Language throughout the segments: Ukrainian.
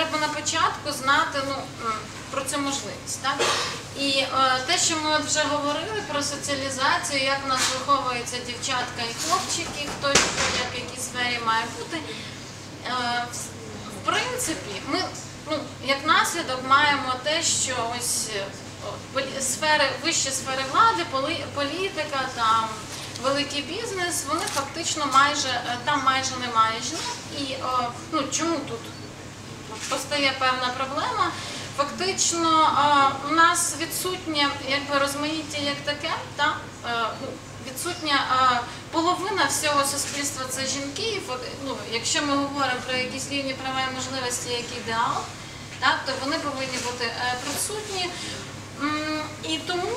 треба на початку знати ну, про цю можливість. Так? І е, те, що ми от вже говорили про соціалізацію, як в нас виховуються дівчатка і хлопчики, хто як в якій сфері має бути. Е, в- принципі, ми ну, як наслідок маємо те, що ось е, сфери, вищі сфери влади, поли- політика, там великий бізнес, вони фактично майже е, там майже немає жінок. І е, ну чому тут постає певна проблема? Фактично у нас відсутнє якби розмаїття як таке, та е, ну, відсутня половина всього суспільства це жінки. Ну, якщо ми говоримо про якісь рівні права і можливості як ідеал, так, то вони повинні бути е, присутні. І тому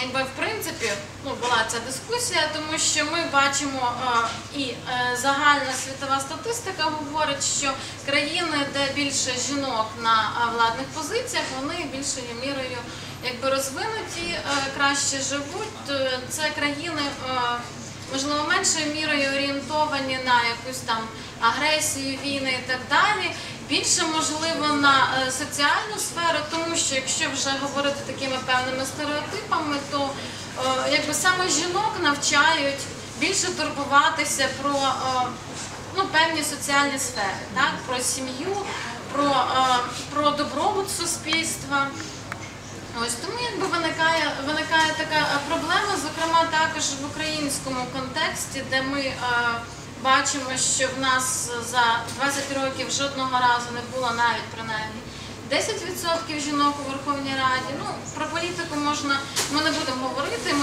Якби в принципі ну, була ця дискусія, тому що ми бачимо е, і е, загальна світова статистика говорить, що країни, де більше жінок на е, владних позиціях, вони більшою мірою якби розвинуті, краще живуть. Це країни. Можливо, меншою мірою орієнтовані на якусь там агресію, війни і так далі. Більше можливо на соціальну сферу, тому що якщо вже говорити такими певними стереотипами, е, саме жінок навчають більше турбуватися про е, ну, певні соціальні сфери, так? про сім'ю, про, е, про добробут суспільства. Ось тому якби виникає виникає така е, проблема, зокрема також в українському контексті, де ми бачимо, що в нас за 20 років жодного разу не було навіть принаймні 10% жінок у Верховній Раді. Ну про політику можна ми не будемо говорити. Ми